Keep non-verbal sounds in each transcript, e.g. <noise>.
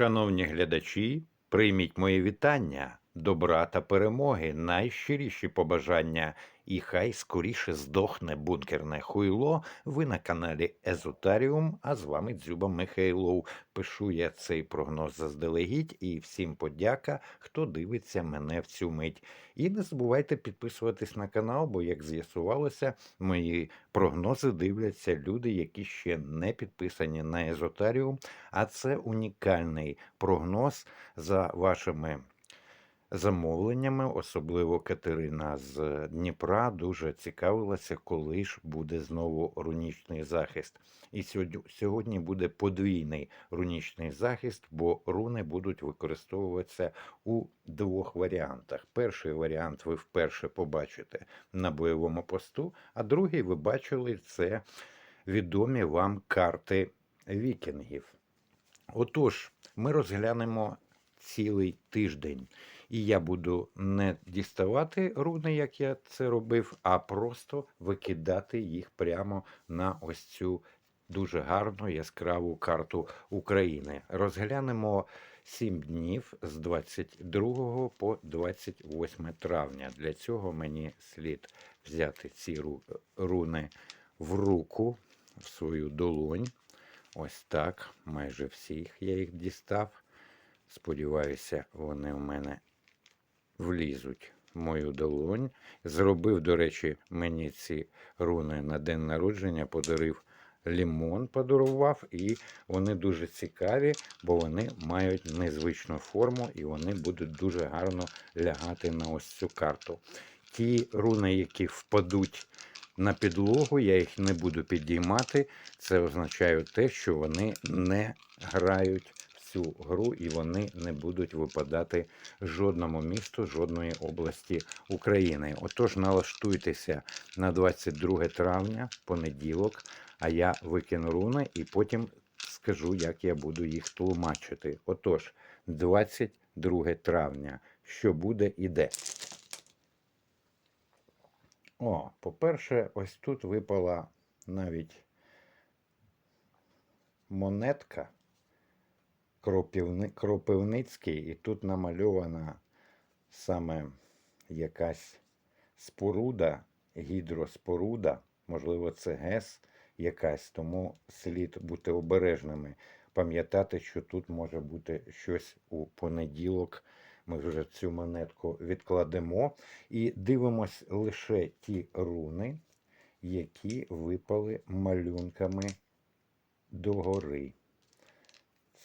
Шановні глядачі, прийміть мої вітання, добра та перемоги, найщиріші побажання, і хай скоріше здохне бункерне хуйло. Ви на каналі Езотаріум, а з вами Дзюба Михайлов. Пишу я цей прогноз заздалегідь і всім подяка, хто дивиться мене в цю мить. І не забувайте підписуватись на канал, бо, як з'ясувалося, мої прогнози дивляться люди, які ще не підписані на Езотаріум. А це унікальний прогноз за вашими замовленнями. Особливо Катерина з Дніпра дуже цікавилася, коли ж буде знову рунічний захист. І сьогодні, сьогодні буде подвійний рунічний захист, бо руни будуть використовуватися у двох варіантах. Перший варіант ви вперше побачите на бойовому посту, а другий ви бачили це відомі вам карти вікінгів. Отож, ми розглянемо цілий тиждень. І я буду не діставати руни, як я це робив, а просто викидати їх прямо на ось цю дуже гарну яскраву карту України. Розглянемо 7 днів з 22 по 28 травня. Для цього мені слід взяти ці руни в руку, в свою долонь. Ось так. Майже всіх я їх дістав. Сподіваюся, вони в мене влізуть в мою долонь. Зробив, до речі, мені ці руни на день народження, подарив лімон, подарував, і вони дуже цікаві, бо вони мають незвичну форму і вони будуть дуже гарно лягати на ось цю карту. Ті руни, які впадуть на підлогу, я їх не буду підіймати. Це означає те, що вони не грають цю гру і вони не будуть випадати жодному місту, жодної області України. Отож, налаштуйтеся на 22 травня, понеділок, а я викину руни і потім скажу, як я буду їх тлумачити. Отож, 22 травня, що буде і де. О, по-перше, ось тут випала навіть монетка. Кропивницький, і тут намальована саме якась споруда, гідроспоруда, можливо, це ГЕС якась, тому слід бути обережними, пам'ятати, що тут може бути щось у понеділок. Ми вже цю монетку відкладемо і дивимось лише ті руни, які випали малюнками догори.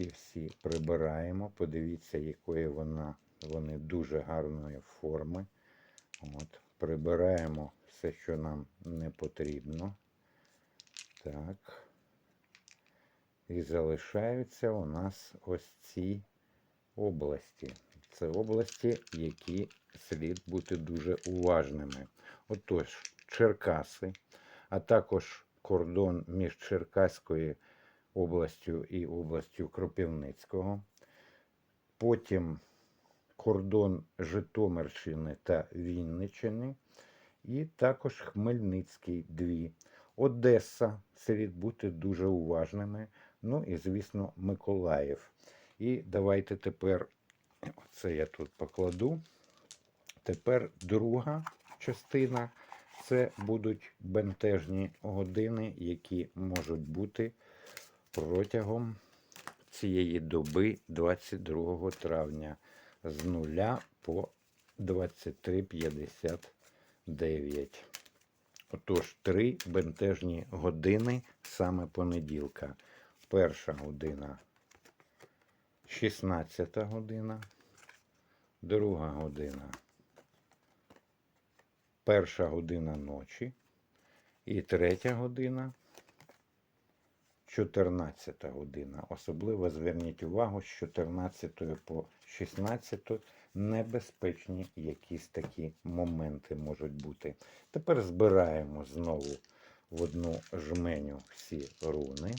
Ці всі прибираємо. Подивіться, якої вона, вони дуже гарної форми. От, Прибираємо все, що нам не потрібно. Так. І залишаються у нас ось ці області. Це області, які слід бути дуже уважними. Отож, Черкаси, а також кордон між Черкаською областю і областю Кропивницького. Потім кордон Житомирщини та Вінниччини. І також Хмельницький дві. Одеса слід бути дуже уважними. Ну і, звісно, Миколаїв. І давайте тепер, це я тут покладу. Тепер друга частина це будуть бентежні години, які можуть бути протягом цієї доби 22 травня з 0 по 23.59. Отож, три бентежні години саме понеділка. Перша година 16 година, друга година, перша година ночі і третя година 14 година. Особливо зверніть увагу з 14 по 16 небезпечні якісь такі моменти можуть бути. Тепер збираємо знову в одну жменю всі руни.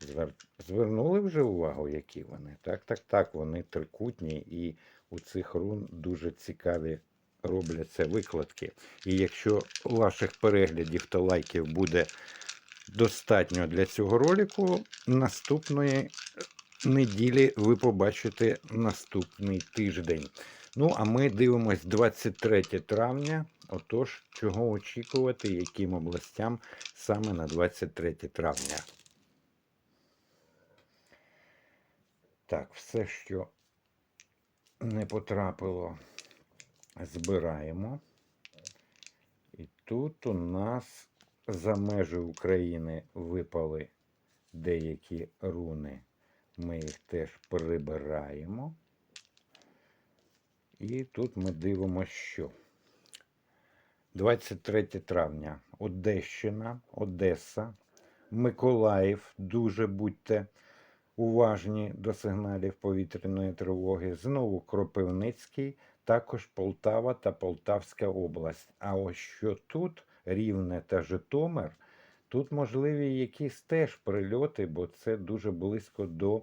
Звер... Звернули вже увагу, які вони? Так, так, так, вони трикутні, і у цих рун дуже цікаві робляться викладки. І якщо ваших переглядів та лайків буде достатньо для цього ролику, наступної неділі ви побачите наступний тиждень. Ну, а ми дивимось 23 травня. Отож, чого очікувати, яким областям саме на 23 травня. Так, все, що не потрапило, збираємо. І тут у нас за межі України випали деякі руни. Ми їх теж прибираємо. І тут ми дивимося, що 23 травня Одещина, Одеса, Миколаїв. Дуже будьте уважні до сигналів повітряної тривоги. Знову Кропивницький, також Полтава та Полтавська область. А ось що тут Рівне та Житомир, тут можливі якісь теж прильоти, бо це дуже близько до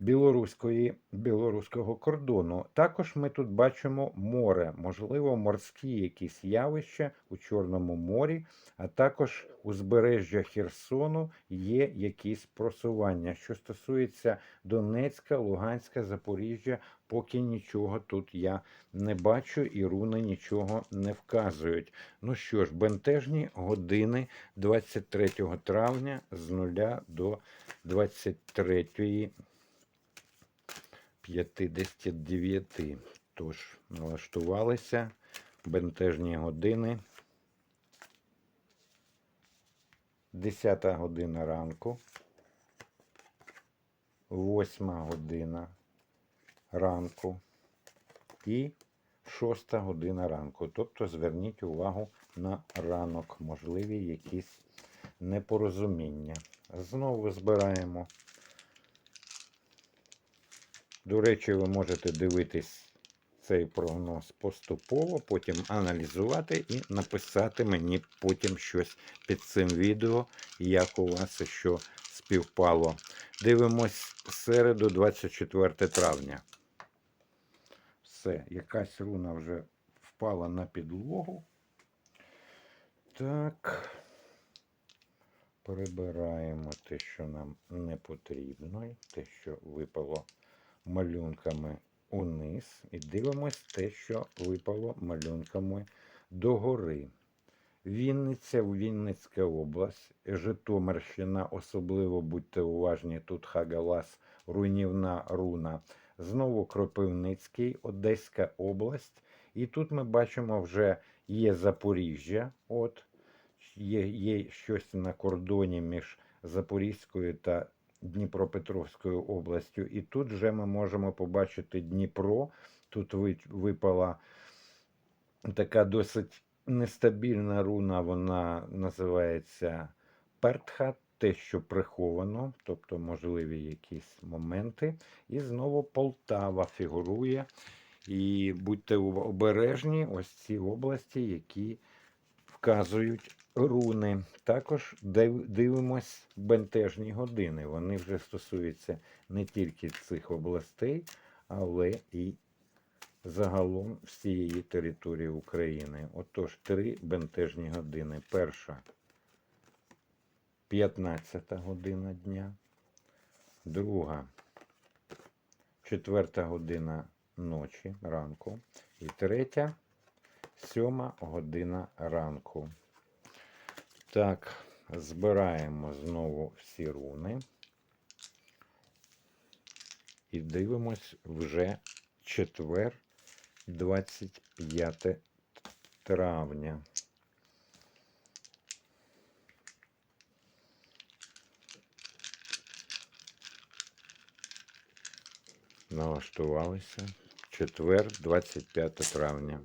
білоруської, білоруського кордону. Також ми тут бачимо море, можливо, морські якісь явища у Чорному морі, а також узбережжя Херсону є якісь просування. Що стосується Донецька, Луганська, Запоріжжя, поки нічого тут я не бачу і руни нічого не вказують. Ну що ж, бентежні години 23 травня з 0 до 23 59. Тож, налаштувалися бентежні години. 10 година ранку. 8 година ранку і 6 година ранку. Тобто зверніть увагу на ранок, можливі якісь непорозуміння. Знову збираємо. До речі, ви можете дивитись цей прогноз поступово, потім аналізувати і написати мені потім щось під цим відео, як у вас що співпало. Дивимось середу, 24 травня. Все, якась руна вже впала на підлогу. Так. Прибираємо те, що нам не потрібно, те, що випало малюнками униз. І дивимось те, що випало малюнками догори. Вінниця, Вінницька область, Житомирщина, особливо будьте уважні, тут Хагалас, руйнівна руна. Знову Кропивницький, Одеська область. І тут ми бачимо вже є Запоріжжя. От, є, є щось на кордоні між Запорізькою та Дніпропетровською областю. І тут вже ми можемо побачити Дніпро. Тут випала така досить нестабільна руна, вона називається Пертха, те, що приховано, тобто можливі якісь моменти. І знову Полтава фігурує. І будьте обережні, ось ці області, які вказують руни. Також див- дивимось бентежні години. Вони вже стосуються не тільки цих областей, але і загалом всієї території України. Отож, три бентежні години. Перша 15 година дня, друга 4 година ночі ранку і третя 7 година ранку. Так, збираємо знову всі руни. І дивимось вже четвер, 25 травня. Налаштувалися. Четвер, 25 травня.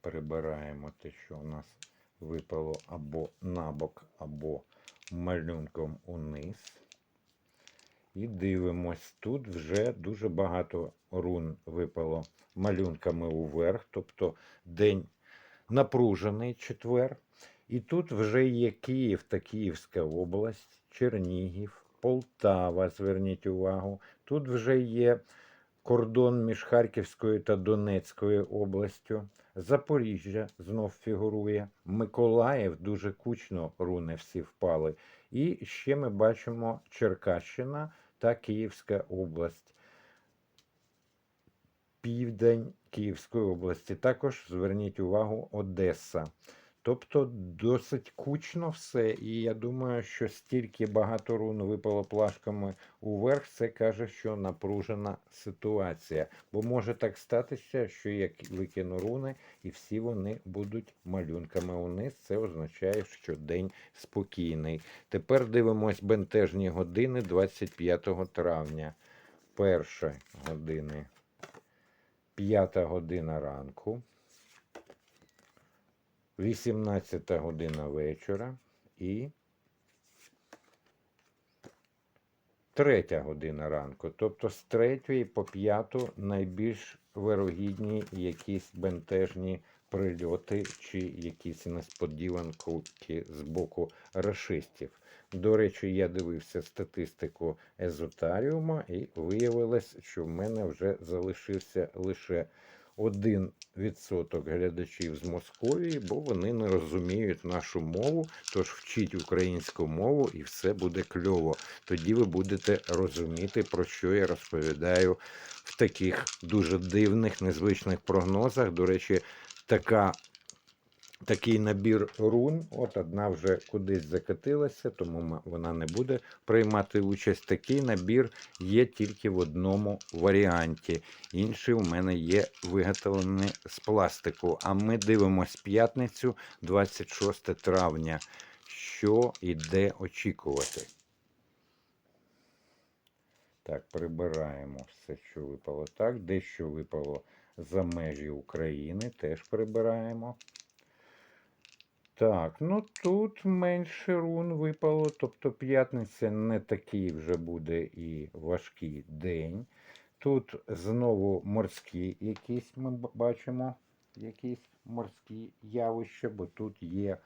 Прибираємо те, що у нас випало або набок, або малюнком униз. І дивимось. Тут вже дуже багато рун випало малюнками уверх, тобто день напружений четвер. І тут вже є Київ та Київська область, Чернігів, Полтава, зверніть увагу. Тут вже є кордон між Харківською та Донецькою областю. Запоріжжя знов фігурує. Миколаїв дуже кучно руни всі впали. І ще ми бачимо Черкащина та Київська область. Південь Київської області. Також зверніть увагу Одеса. Тобто досить кучно все, і я думаю, що стільки багато рун випало плашками уверх, це каже, що напружена ситуація. Бо може так статися, що я викину руни, і всі вони будуть малюнками униз. Це означає, що день спокійний. Тепер дивимось бентежні години 25 травня. Перші години. П'ята година ранку. 18 година вечора і 3 година ранку. Тобто з 3 по 5 найбільш вирогідні якісь бентежні прильоти чи якісь несподіванки з боку рашистів. До речі, я дивився статистику Езотаріума і виявилось, що в мене вже залишився лише 1% глядачів з Московії, бо вони не розуміють нашу мову. Тож вчіть українську мову і все буде кльово. Тоді ви будете розуміти, про що я розповідаю в таких дуже дивних, незвичних прогнозах. До речі, така. Такий набір рун, от одна вже кудись закатилася, тому вона не буде приймати участь. Такий набір є тільки в одному варіанті. Інший у мене є виготовлений з пластику. А ми дивимось п'ятницю, 26 травня. Що і де очікувати? Так, прибираємо все, що випало так. Дещо випало за межі України, теж прибираємо. Так, ну тут менше рун випало, тобто п'ятниця не такий вже буде і важкий день. Тут знову морські якісь ми бачимо, якісь морські явища, бо тут є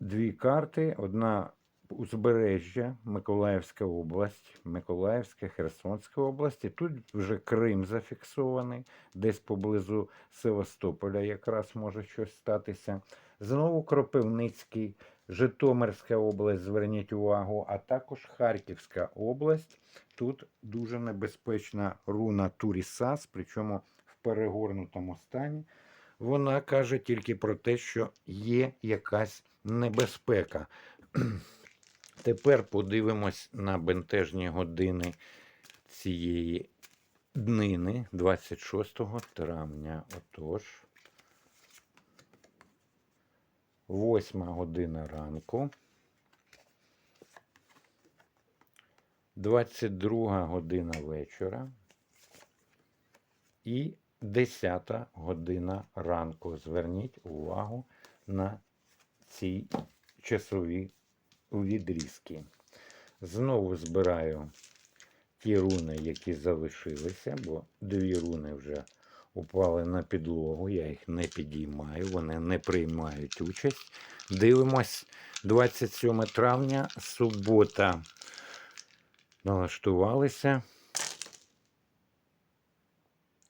дві карти. Одна узбережжя, Миколаївська область, Миколаївська, Херсонська область. І тут вже Крим зафіксований, десь поблизу Севастополя якраз може щось статися. Знову Кропивницький, Житомирська область, зверніть увагу, а також Харківська область. Тут дуже небезпечна руна Турісас, причому в перегорнутому стані. Вона каже тільки про те, що є якась небезпека. Тепер подивимось на бентежні години цієї днини 26 травня. Отож, 8 година ранку. 22 година вечора і 10 година ранку. Зверніть увагу на ці часові відрізки. Знову збираю ті руни, які залишилися, бо дві руни вже упали на підлогу, я їх не підіймаю, вони не приймають участь. Дивимось 27 травня, субота. Налаштувалися.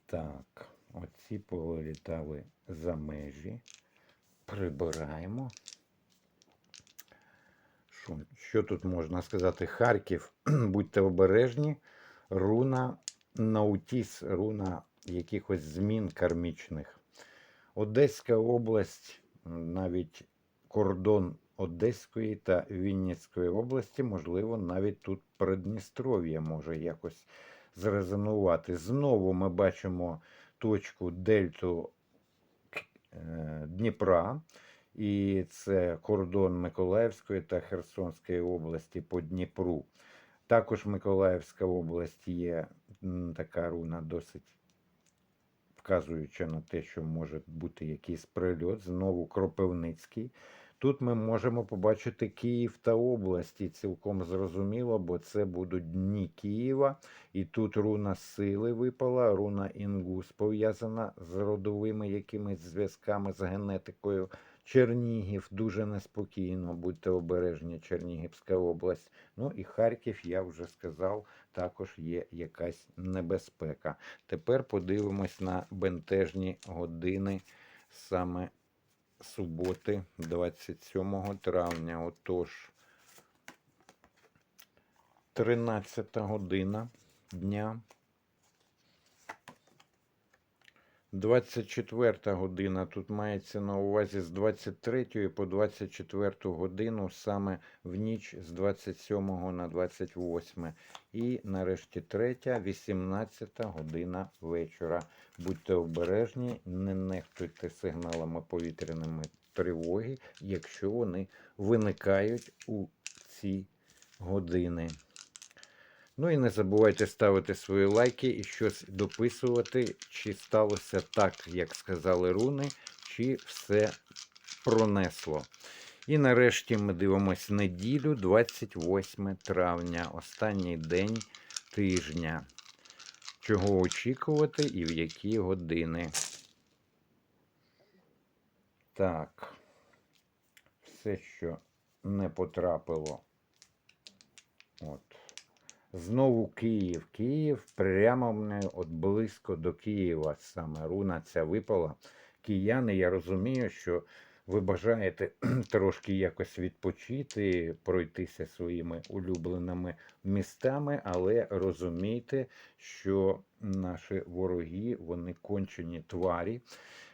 Так, оці повилітали за межі. Прибираємо. Що, тут можна сказати? Харків, <clears throat> будьте обережні. Руна Наутіс, руна якихось змін кармічних. Одеська область, навіть кордон Одеської та Вінницької області, можливо, навіть тут Придністров'я може якось зрезонувати. Знову ми бачимо точку дельту е, Дніпра. І це кордон Миколаївської та Херсонської області по Дніпру. Також Миколаївська область є така руна досить вказуючи на те, що може бути якийсь прильот. Знову Кропивницький. Тут ми можемо побачити Київ та області цілком зрозуміло, бо це будуть дні Києва. І тут руна сили випала, руна інгус пов'язана з родовими якимись зв'язками з генетикою Чернігів дуже неспокійно, будьте обережні, Чернігівська область. Ну і Харків, я вже сказав, також є якась небезпека. Тепер подивимось на бентежні години саме суботи, 27 травня. Отож, 13 година дня. 24 година тут мається на увазі з 23 по 24 годину, саме в ніч з 27 на 28. І нарешті третя, 18 година вечора. Будьте обережні, не нехтуйте сигналами повітряної тривоги, якщо вони виникають у ці години. Ну і не забувайте ставити свої лайки і щось дописувати, чи сталося так, як сказали руни, чи все пронесло. І нарешті ми дивимось неділю, 28 травня, останній день тижня. Чого очікувати і в які години. Так, все, що не потрапило. От. Знову Київ. Київ прямо мене от близько до Києва саме руна ця випала. Кияни, я розумію, що ви бажаєте <clears throat> трошки якось відпочити, пройтися своїми улюбленими містами, але розумійте, що наші вороги, вони кончені тварі.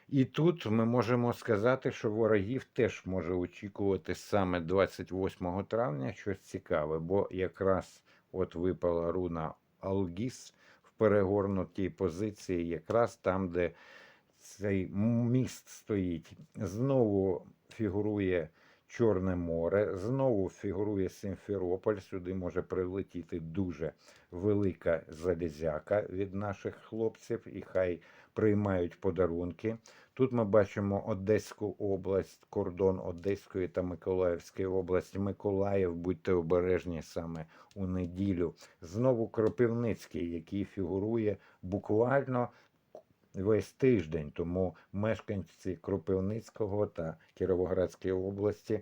І тут ми можемо сказати, що ворогів теж може очікувати саме 28 травня щось цікаве, бо якраз от випала руна Алгіс в перегорнутій позиції, якраз там, де цей міст стоїть. Знову фігурує Чорне море, знову фігурує Симферополь. Сюди може прилетіти дуже велика залізяка від наших хлопців, і хай приймають подарунки. Тут ми бачимо Одеську область, кордон Одеської та Миколаївської області. Миколаїв, будьте обережні саме у неділю. Знову Кропивницький, який фігурує буквально весь тиждень. Тому мешканці Кропивницького та Кіровоградської області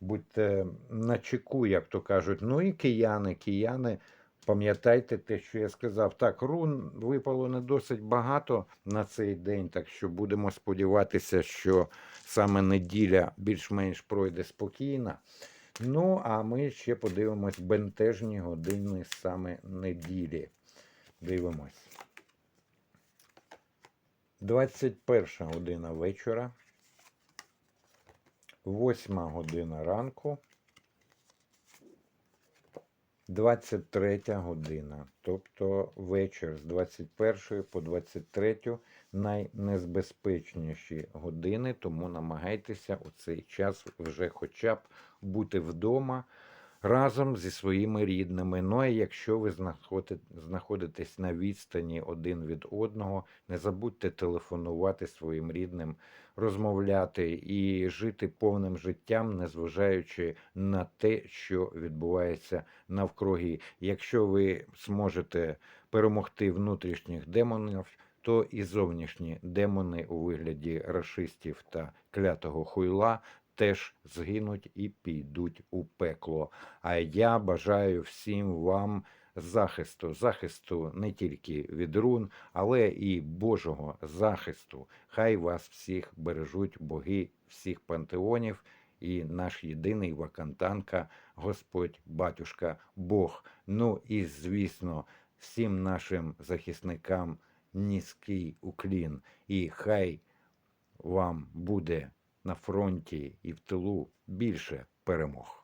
будьте на чеку, як то кажуть. Ну і кияни, кияни. Пам'ятайте те, що я сказав. Так, рун випало не досить багато на цей день, так що будемо сподіватися, що саме неділя більш-менш пройде спокійно. Ну, а ми ще подивимось бентежні години саме неділі. Дивимось. 21 година вечора, 8 година ранку. 23 година, тобто вечір з 21 по 23 найнебезпечніші години, тому намагайтеся у цей час вже хоча б бути вдома разом зі своїми рідними. Ну а якщо ви знаходитесь на відстані один від одного, не забудьте телефонувати своїм рідним, розмовляти і жити повним життям, незважаючи на те, що відбувається навкруги. Якщо ви зможете перемогти внутрішніх демонів, то і зовнішні демони у вигляді расистів та клятого хуйла теж згинуть і підуть у пекло. А я бажаю всім вам захисту, захисту не тільки від рун, але і Божого захисту. Хай вас всіх бережуть боги всіх пантеонів. І наш єдиний вакантанка, Господь, батюшка, Бог. Ну і звісно, всім нашим захисникам низький уклін. І хай вам буде на фронті і в тилу більше перемог.